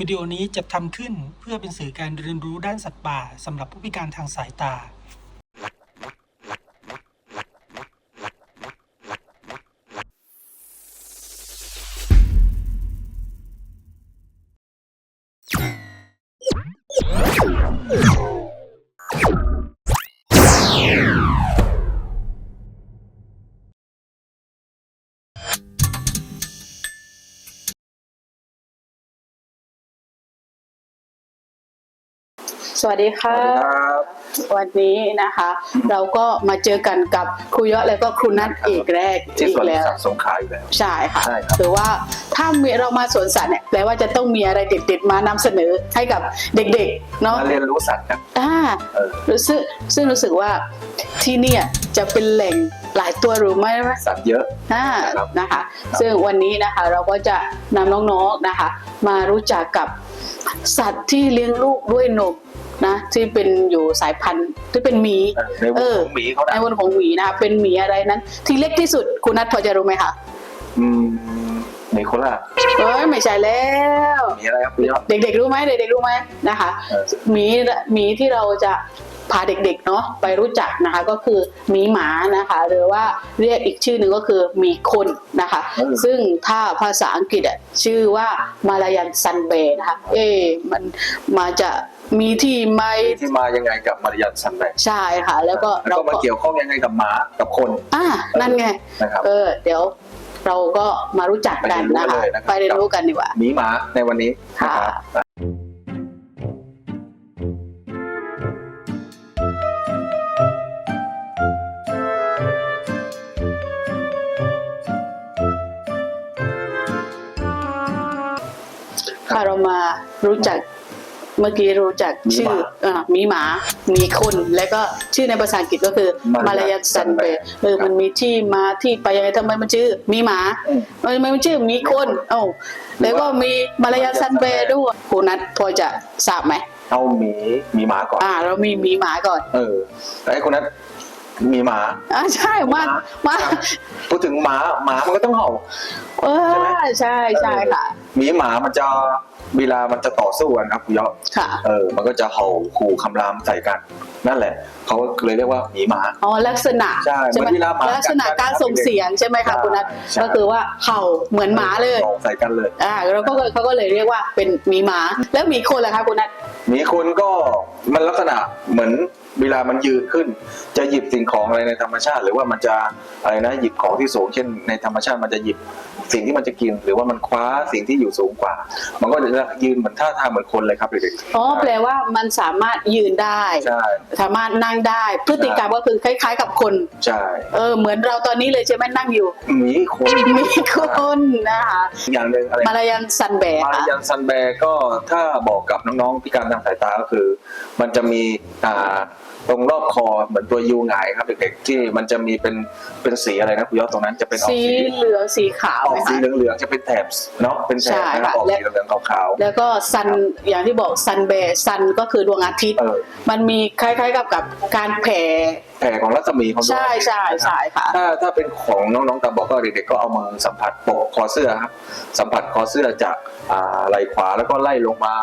วิดีโอนี้จะทำขึ้นเพื่อเป็นสื่อการเรียนรู้ด้านสัตว์ป่าสำหรับผู้พิการทางสายตา สวัสดีค่ะครับวันนี้นะคะ เราก็มาเจอกันกับครูเยอะและก็ครูนัทอีกแรกที่อีสวนกแล้วสัตว์สงขลาอยู่แล้วใช่ค่ะใช่ครับถือว่าถ้ามีเรามาสวนสัตว์เนี่ยแปลว่าจะต้องมีอะไรเด็ดๆมานำเสนอให้กับเด็กๆเนาะมาเรียนรู้สัตว์กันอ่าเออรู้สึกซึ่งรู้สึกว่าที่เนี่ยจะเป็นแหล่งหลายตัวหรือไม่นะสัตว์เยอะอ่าครับนะคะ ซึ่งวันนี้นะคะเราก็จะนำน้องๆนะคะ มารู้จักกับสัตว์ที่เลี้ยงลูกด้วยนม นะที่เป็นอยู่สายพันธุ์ที่เป็นหมีเออในวงของหมีเขาในนะวนของหมีนะคะเป็นหมีอะไรนั้น ที่เล็กที่สุดคุณนัทพอจะรู้ไหมคะอืมหมีโคราชเอ้ยไม่ใช่แล้วหมีอะไรครับคุณยอดเด็กๆรู้ไหมเด็กๆรู้ไหมนะคะเออหมีหมีที่เราจะพาเด็กๆเนาะไปรู้จักนะคะก็คือหมีหมานะคะ หรือว่าเรียกอีกชื่อหนึ่งก็คือหมีคนนะคะ ซึ่งถ้าภาษาอังกฤษอะชื่อว่ามาลายันซันเบนะคะเอ๊ะมันมาจะ มีที่ไหมที่มายังไงกับมารยันซันแบกใช่ค่ะ แล้วก็แล้วเราก็มาก็เกี่ยวข้องยังไงกับหมากับคนอ่านั่นไงนะครับเออเดี๋ยวเราก็มารู้จักกันนะคะไปเรียนรู้กันเลยนะครับไปเรียนรู้กันดีกว่าหมีหมาในวันนี้นะค่ะครับค่ะเรามารู้จัก เมื่อกี้รู้จักชื่ออ่ามีหมา มีคน และก็ชื่อในภาษาอังกฤษก็คือมาลายันซันเบเออ มันมีที่มาที่ไปยังไงทำไมมันชื่อ มีหมาอืมทำไมมันชื่อมีคน เอ้าแล้วก็มีมาลายันซันเบด้วยครูนัทพอจะทราบไหม เอาหมีหมีหมาก่อน อ่า เรามีมีหมาก่อน เออแล้วไอ้คนนั้นมีหมา อ่าใช่มามาครับพูดถึงหมาหมามันก็ต้องเห่า เอใช่ไหมอใช่ใช่ค่ะ หมีหมามันจะเวลามันจะต่อสู้กันครับคุณยอดค่ะ เออ มันก็จะเห่าขู่คำรามใส่กัน นั่นแหละ เขาเลยเรียกว่าหมีหมา อ๋อลักษณะใช่ไหมเหมือนเวลาหมากัดลักษณะกันการส่งเสียงใช่ไหมคะคุณนัทใช่ ก็คือว่าเห่าเหมือนหมาเลยส่งใส่กันเลย อ่าแล้วก็เขาก็เลยเรียกว่าเป็นหมีหมา แล้วหมีคนล่ะคะคุณนัทหมีคนก็มันลักษณะเหมือน เวลามันยืนขึ้น จะหยิบสิ่งของอะไรในธรรมชาติ หรือว่ามันจะอะไรนะหยิบของที่สูง เช่น ในธรรมชาติมันจะหยิบสิ่งที่มันจะกิน หรือว่ามันคว้าสิ่งที่อยู่สูงกว่า มันก็จะยืนเหมือนท่าทางเหมือนคนเลยครับเด็กๆอ๋อแปลว่ามันสามารถยืนได้ใช่สามารถนั่งได้ พฤติกรรมก็คือคล้าย ๆ กับคนใช่เออเหมือนเราตอนนี้เลยใช่ไหมนั่งอยู่หมีคนมีคนนะคะอย่างหนึ่งอะไรมาลายันซันแบกมาค่ะยันซันแบร์ก็ถ้าบอกกับน้องๆพิการทางสายตาก็คือ มันจะมีอ่าตรงรอบคอเหมือนตัวยูหงายครับเด็กๆที่มันจะมีเป็นเป็นสีอะไรนะคุณยอดตรงนั้นจะเป็นออกสีสีเหลืองสีขาวออกไหมสีคะ เหลืองๆจะเป็นแถบเนาะเป็นแถบใช่นะครัค่ะบออกและ สีเหลืองๆขาวแล้วก็ซันอย่างที่บอกซันแบซันก็คือดวงอาทิตย์ๆเออ มันมีคล้ายๆกับกับการแผ่ แผ่ของรัศมีของดวงใช่อาทิตย์ใช่ใช่ค่ะ ถ้าถ้าเป็นของน้องๆตาบอกก็เด็กๆก็เอามือสัมผัสปกคอเสื้อครับสัมผัสคอเสื้อจากอ่าไหล่ขวาแล้วก็ไล่ลงมา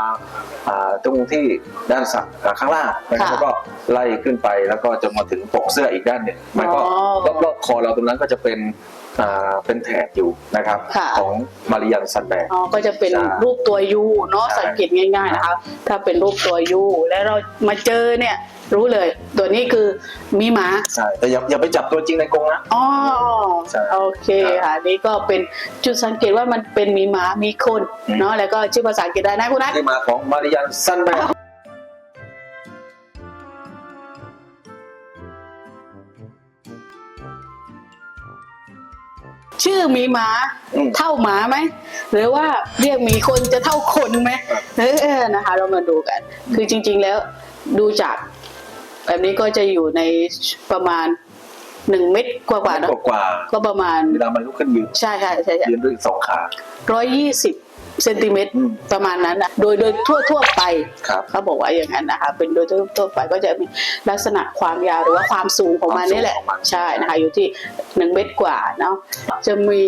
อ่าตรงที่ด้านสัอ่าข้างล่างนะครับค่ะแล้วก็ไล่ขึ้นไปแล้วก็จนมาถึงปกเสื้ออีกด้านหนึ่งมันก็อ๋อ รอบๆคอเราตรงนั้นก็จะเป็นอ่า เป็นแถบอยู่นะครับค่ะ ของมาริยันซันแบก อ๋อก็จะเป็นใช่รูปตัวยูเนาะใช่ สังเกตง่าย ๆนะคะ ถ้าเป็นรูปตัวยูแล้วเรามาเจอเนี่ย รู้เลย ตัวนี้คือมีหมาใช่แต่อย่าอย่าไปจับตัวจริงในกรงนะ อ๋อใช่โอเคค่ะนี่ก็เป็นจุดสังเกตว่ามันเป็นมีหมามีคนอืม เนาะแล้วก็ชื่อภาษาอังกฤษได้นะคุณนัท ที่มาของมาริยันซันแบก ชื่อมีหมาอืม เท่าหมาไหมหรือว่าเรียกหมีคนจะเท่าคนไหมเออนะคะ เรามาดูกัน คือจริง ๆ แล้วดูจาก แบบนี้ก็จะอยู่ในประมาณหนึ่งเม็ดกว่าๆเนอะกว่าก็ประมาณ ๆเวลามันลุกขึ้นยืนใช่ใช่ใช่ใช่ยืนด้วยสองขาร้อยยี่สิบ เซนติเมตรอืมประมาณนั้นนะโดยโดยทั่วทั่วๆไปครับเขาบอกว่าอย่างนั้นนะคะเป็นโดยทั่วทั่วไปก็จะมีลักษณะความยาวหรือว่าความสูงของมันนี่แหละความสูงของมันใช่นะคะอยู่ที่หนึ่งเมตรกว่าเนาะจะมี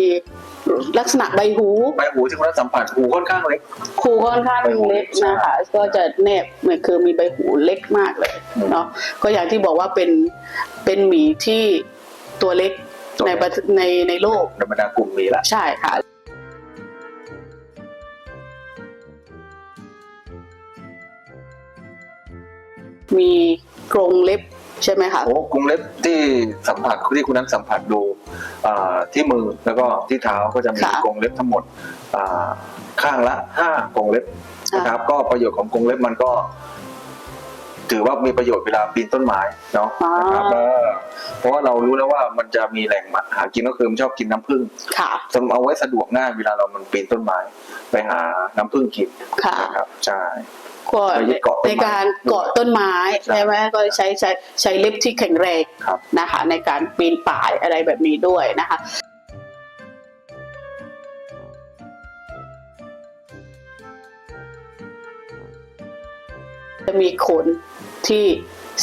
ลักษณะใบหูใบหูที่คุณนัทสัมผัสหูค่อนข้างเล็กคูค่อนข้างเล็กนะคะก็จะแนบเหมือนคือมีใบหูเล็กมากเลยอืมเนาะก็อย่างที่บอกว่าเป็นเป็นหมีที่ตัวเล็กตัวในเล็กประเทศในในโลกในบรรดากลุ่มหมีละใช่ค่ะ มีกรงเล็บใช่ไหมคะโอ้กรงเล็บที่สัมผัสที่คุณนัทสัมผัสดูอ่าที่มือแล้วก็ที่เท้าก็จะมีค่ะกรงเล็บทั้งหมดอ่าข้างละห้ากรงเล็บนะครับ ก็ประโยชน์ของกรงเล็บมันก็ ถือว่ามีประโยชน์เวลาปีนต้นไม้เนาะอ๋อนะครับเออเพราะว่าเรารู้แล้วว่ามันจะมีแหล่งมาหากินก็คือมันชอบกินน้ำผึ้งค่ะจะเอาไว้สะดวกง่ายเวลาเรามันปีนต้นไม้ ไปหาน้ำผึ้งกินค่ะนะครับใช่ ก็ไปยึดเกาะต้นไม้ในการเกาะต้นไม้ใช่ใช่ไหมก็ใช้ใช้ใช้เล็บที่แข็งแรงครับนะคะ ในการปีนป่ายอะไรแบบนี้ด้วยนะคะจะมีขนที่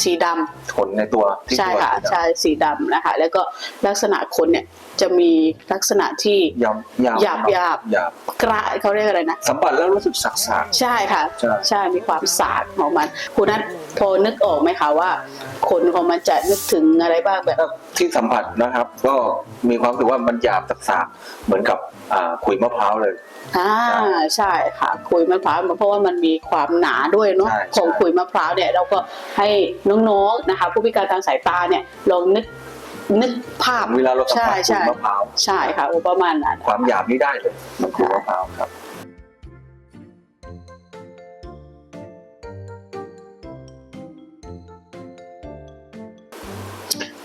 สีดำ ขนในตัวที่ใช่ตัวค่ะสีดำใช่สีดำนะคะ แล้วก็ลักษณะขนเนี่ยจะมีลักษณะที่ยำยำหยาบหยาบ หยาบกระเขาเรียกอะไรนะ สัมผัสแล้วรู้สึกสักสาก ใช่ค่ะ ใช่ ใช่มีความสาดของมันคุณนัทพอนึกออกไหมคะว่าขนของมันจะนึกถึงอะไรบ้างแบบที่สัมผัสนะครับ ก็มีความรู้สึกว่ามันหยาบสักสากเหมือนกับอ่าขุยมะพร้าวเลยอ่าใช่ค่ะขุยมะพร้าวเพราะว่ามันมีความหนาด้วยเนาะใช่ของใช่ขุยมะพร้าวเนี่ยเราก็ให้น้องๆนะคะ ผู้พิการทางสายตาเนี่ยลองนึกนึกภาพเวลาเราสัมผัสใช่ขุยใช่มะพร้าวใช่ค่ะประมาณนั้นความหยาบนี่ได้เลยมันขุยมะพร้าวครับ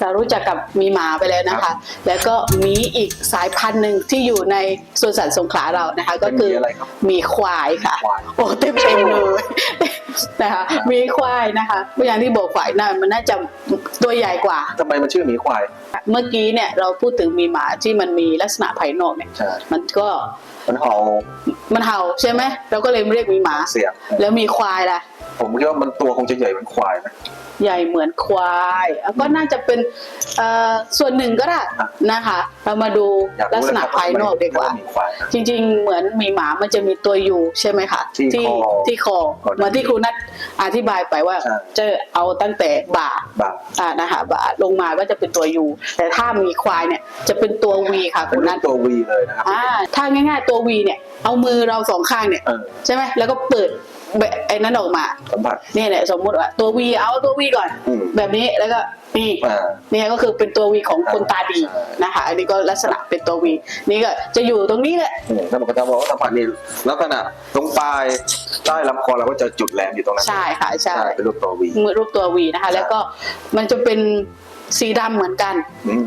เรารู้จักกับหมีหมาไปแล้วนะคะ แล้วก็มีอีกสายพันธุ์หนึ่งที่อยู่ในสวนสัตว์สงขลาเรานะคะ ก็คือเป็นหมีอะไรครับหมีควายค่ะควายโอ้เต็มเต็มๆเลยนะคะหมีควายนะคะอย่างที่บอกควายน่ามันน่าจะตัวใหญ่กว่าทำไมมันชื่อหมีควาย เมื่อกี้เนี่ยเราพูดถึงหมีหมาที่มันมีลักษณะภายนอกเนี่ยใช่มันก็มันเห่า มันเห่าใช่ไหมเราก็เลยเรียกหมีหมาเสียงแล้วมีควายล่ะผมคิดว่ามันตัวคงจะใหญ่เหมือนควายนะ ใหญ่เหมือนควายแล้วก็น่าจะเป็นเอ่อส่วนหนึ่งก็ได้นะคะ เรามาดูอยากลักรู้ษณะเลยครับภายนอกดีกว่าทำไมเรียหมีควายนะจริง ๆ เหมือนหมีหมามันจะมีตัวยูใช่ไหมคะที่คอที่คอก่อนเหมือนที่ครูนัทอธิบายไปว่าใช่จะเอาตั้งแต่บ่าบ่าอ่านะคะบ่าลงมาก็จะเป็นตัวยูแต่ถ้ามีควายเนี่ยจะเป็นตัววีค่ะคเป็นรูรูนัปทตัววีเลยนะครับอ่าถ้าง่าย ๆ ตัววีเนี่ยเอามือเราสองข้างเนี่ยเออใช่ไหมแล้วก็เปิด แบบไอ้นั้นออกมาสัมผัส เนี่ยเนี่ยสมมุติว่าตัววีเอาตัววีก่อน อืม แบบนี้แล้วก็นี่ อ่า เนี่ยก็คือเป็นตัววีของคนตาดีใช่นะคะ อันนี้ก็ลักษณะเป็นตัววีนี่ก็จะอยู่ตรงนี้แหละ อืมถ้าบอกก็จะบอกว่าสัมผัสนี่ลักษณะตรงปลายใต้ลำคอเราก็จะจุดแหลมอยู่ตรงนั้นใช่ค่ะใช่ เป็นรูปตัววีมือรูปตัววีนะคะใช่แล้วก็มันจะเป็นสีดำเหมือนกัน อืม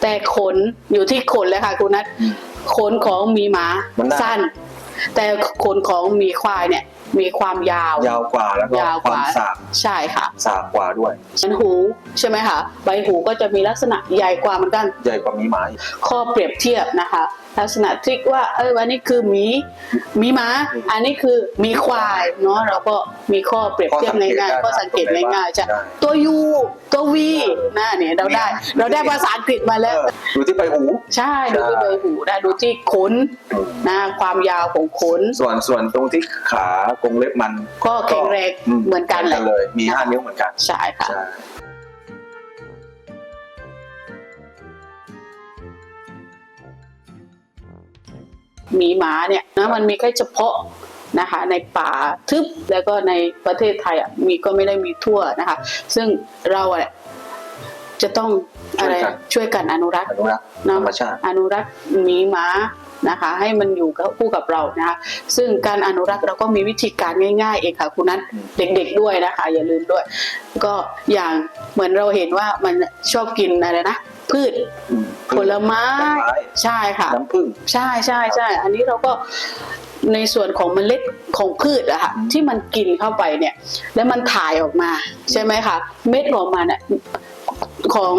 แต่ขนอยู่ที่ขนเลยค่ะคุณนัทอืมขนของหมีหมามันน่าสั้น แต่ขนของหมีควายเนี่ยมีความยาว ยาวกว่าแล้วก็ยาวคกวามว่าสากใช่ค่ะสากกว่าด้วยเหมือนหูใช่ไหมคะใบหูก็จะมีลักษณะใหญ่กว่าเหมือนกัน ใหญ่กว่ามีหมาอีก ข้อเปรียบเทียบนะคะ ลักษณะที่ว่าเอออันนี้คือหมีหมีหมาอันนี้คือหมีควายเนาะเราก็มีข้อเปรียบเทียบง่ายๆข้อสังเกตง่ายๆจะตัวยูตัววีนะเนี่ยเราได้เราได้ภาษาอังกฤษมาเอแล้วออยู่ที่ใบหู ใช่ดูที่ใบหูได้ดูที่ขนนะความยาวของขน ส่วนส่วนตรงที่ขากรงเล็บมันก็แข็งแรงเหมือนกันแหละเลย มีห้านิ้วเหมือนกัน ใช่ค่ะใช่หมีหมาเนี่ยนะมันมีแค่เฉพาะนะคะในป่าทึบแล้วก็ในประเทศไทยอะมีก็ไม่ได้มีทั่วนะคะ ซึ่งเราอะจะต้องอะไรช่วยกันอนุรักษ์อนุรักษ์ธรรมชาติอนุรักษ์หมีหมา นะคะ ให้มันอยู่กับคู่กับเรานะคะซึ่งการอนุรักษ์เราก็มีวิธีการง่าย ๆ เองค่ะคุณนัทอืมเด็ก ๆด้วยนะคะ อย่าลืมด้วย ก็อย่างเหมือนเราเห็นว่ามันชอบกินอะไรนะพืชอืมผลไม้ต้นไม้ใช่ค่ะน้ำผึ้งใช่ใช่ใช่อันนี้เราก็ในส่วนของเมล็ดของพืชอะค่ะอืมที่มันกินเข้าไปเนี่ย แล้วมันถ่ายออกมาใช่ไหมคะเม็ดของมันเนี่ย ของ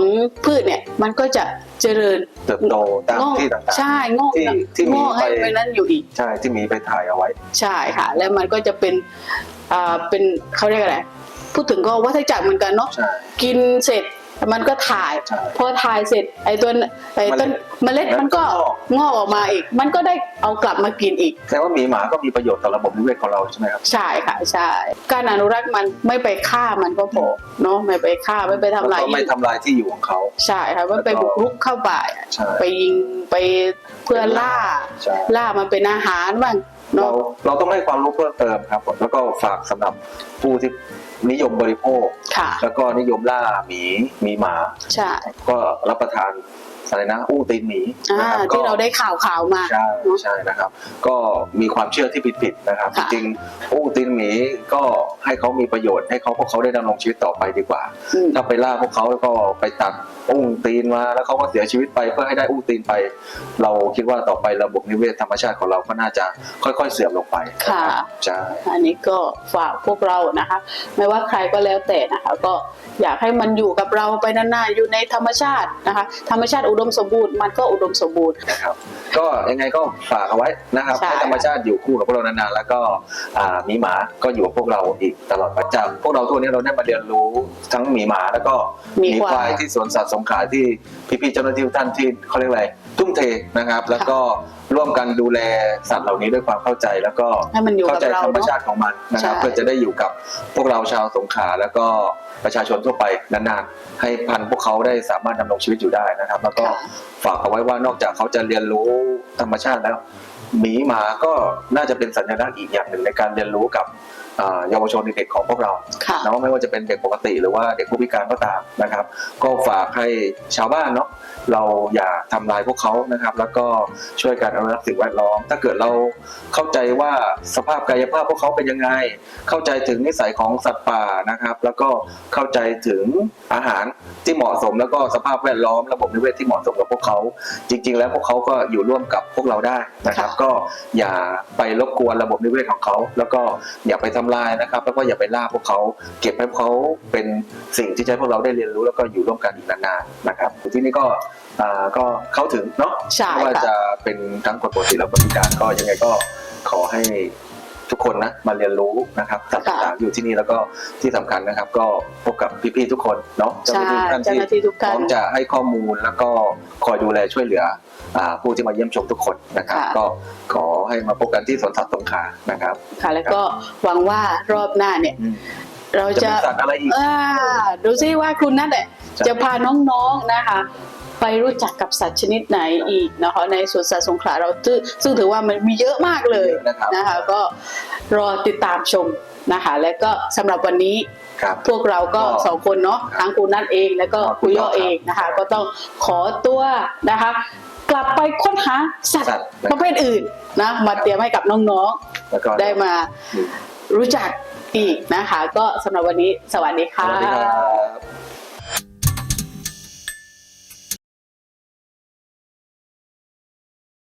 พืชเนี่ยมันก็จะเจริญเติบโตตามงอกที่ต่างๆใช่งอกที่ที่มีงอกให้ไปไปนั้นอยู่อีก ใช่ที่มีไปถ่ายเอาไว้ ใช่ค่ะ แล้วมันก็จะเป็นอ่าเป็นเขาเรียกอะไร พูดถึงก็วัฏจักรเหมือนกันเนาะใช่ กินเสร็จ มันก็ถ่าย ใช่พอถ่ายเสร็จ ไอ้ตัวไอ้ต้นเมล็ดมันก็งอกออกมาอีก มันก็ได้เอากลับมากินอีก แสดงว่าหมีหมาก็มีประโยชน์ต่อระบบนิเวศของเราใช่ไหมครับ ใช่ค่ะใช่การอนุรักษ์มันไม่ไปฆ่ามันก็พอเนาะไม่ไปฆ่าไม่ไปทำลายแล้วก็ไม่ทำลายที่อยู่ของเขา ใช่ค่ะไม่ไปบุกรุกเข้าป่าใช่ ไปยิงไปเพื่อล่า ใช่ล่ามันเป็นอาหารบ้างเราเนาะ เราต้องให้ความรู้เพิ่มเติมครับผมแล้วก็ฝากสำหรับผู้ที่ นิยมบริโภค ค่ะ แล้วก็นิยมล่าหมีหมีหมา ใช่ ก็รับประทาน อะไรนะอู้ตีนหมีอ่านะครับก็ที่เราได้ข่าวข่าวๆมา ใช่เนอะใช่นะครับ ก็มีความเชื่อที่ผิดๆนะครับ จค่ะ ริงๆอู้ตีนหมีก็ให้เขามีประโยชน์ให้เขาพวกเขาได้ดำรงชีวิตต่อไปดีกว่า อืม ถ้าไปล่าพวกเขาก็ไปตัดอุ้งตีนมาแล้วเขาก็เสียชีวิตไปเพื่อให้ได้อุ้งตีนไป เราคิดว่าต่อไประบบนิเวศธรรมชาติของเราก็น่าจะค่อยๆเสื่อมลงไปค่ะ ใช่อันนี้ก็ฝากพวกเรานะคะ ไม่ว่าใครก็แล้วแต่นะคะ ก็อยากให้มันอยู่กับเราไปนานๆอยู่ในธรรมชาตินะคะ ธรรมชาติอุดมสมบูรณ์มันก็อุดมสมบูรณ์ นะครับก็ยังไงก็ฝากเอาไว้นะครับใช่ ให้ธรรมชาติอยู่คู่กับพวกเรานานๆแล้วก็อ่าหมีหมาก็อยู่กับพวกเราอีกตลอดไปจากพวกเราทุกวันนี้เราได้มาเรียนรู้ทั้งหมีหมาแล้วก็หมีหมีควายควายที่สวนสัตว์สงขลาที่พี่ๆเจ้าหน้าที่ทุกท่านที่เขาเรียกอะไร ทุ่มเทนะครับ แล้วก็ร่วมกันดูแลสัตว์เหล่านี้ด้วยความเข้าใจ แล้วก็ให้มันอยู่เข้ากับใจเราธรรมเนาะชาติของมันนะครับ ใช่ เพื่อจะได้อยู่กับพวกเราชาวสงขลาแล้วก็ประชาชนทั่วไปนานๆให้พันธุ์พวกเขาได้สามารถดำรงชีวิตอยู่ได้นะครับ แล้วก็ค่ะฝากเอาไว้ว่านอกจากเขาจะเรียนรู้ธรรมชาติแล้ว หมีหมาก็น่าจะเป็นสัญลักษณ์อีกอย่างหนึ่งในการเรียนรู้กับอ่า เยาวชนเด็กๆของพวกเราค่ะเนาะไม่ว่าจะเป็นเด็กปกติหรือว่าเด็กผู้พิการก็ตามนะครับ ก็ฝากให้ชาวบ้านเนาะเราอย่าทำลายพวกเขานะครับ แล้วก็ช่วยกันอนุรักษ์สิ่งแวดล้อม ถ้าเกิดเราเข้าใจว่าสภาพกายภาพพวกเขาเป็นยังไง เข้าใจถึงนิสัยของสัตว์ป่านะครับ แล้วก็เข้าใจถึงอาหารที่เหมาะสม แล้วก็สภาพแวดล้อมระบบนิเวศที่เหมาะสมกับพวกเขา จริง ๆ แล้วพวกเขาก็อยู่ร่วมกับพวกเราได้นะครับค่ะก็อย่าไปรบกวนระบบนิเวศของเขา แล้วก็อย่าไปทำลายนะครับ แล้วก็อย่าไปล่าพวกเขา เก็บให้พวกเขาเป็นสิ่งที่จะให้พวกเราได้เรียนรู้แล้วก็อยู่ร่วมกันอีกนานๆนะครับที่นี่ก็อ่าก็เข้าถึงเนาะใช่ไม่ว่าค่ะจะเป็นทั้งคนปกติและคนพิการก็ยังไงก็ขอให้ ทุกคนนะมาเรียนรู้นะครับสัตว์ต่างๆอยู่ที่นี่แล้วก็ที่สำคัญนะครับ ก็พบกับพี่ๆทุกคนเนาะเจ้าหใช่น้าที่ท่านเจ้าหน้าที่ทุกพร้ท่าอนมจะให้ข้อมูลแล้วก็คอยดูแลช่วยเหลืออ่าผู้ที่มาเยี่ยมชมทุกคนนะครับค่ะก็ขอให้มาพบกันที่สวนสัตว์สงขลานะครับ ค่ะ แล้วก็หวังว่ารอบหน้าเนี่ยอืมเราจะจะมีสัตว์อะไรอีกอ่าดูซิว่าคุณนัทเนี่ยใช่จะพาน้องๆนะคะ ไปรู้จักกับสัตว์ชนิดไหนอีกนะคะในสวนสัตว์สงขลาเราซึ่งซึ่งถือว่ามันมีเยอะมากเลยนะครับนะคะก็รอติดตามชมนะคะแล้วก็สำหรับวันนี้ครับพวกเราก็ก็สองคนเนาะทั้งคุณนัทเองแล้วก็ครับคุยย่อเองนะคะ ก็ต้องขอตัวนะคะ กลับไปค้นหาสัตสัว์ตว์นะประเภทอื่นนะมาเตรียมให้กับน้องแล้วก็ๆได้มารู้จักอีกนะคะ ก็สำหรับวันนี้สวัสดีสค่ะวัสดีครับ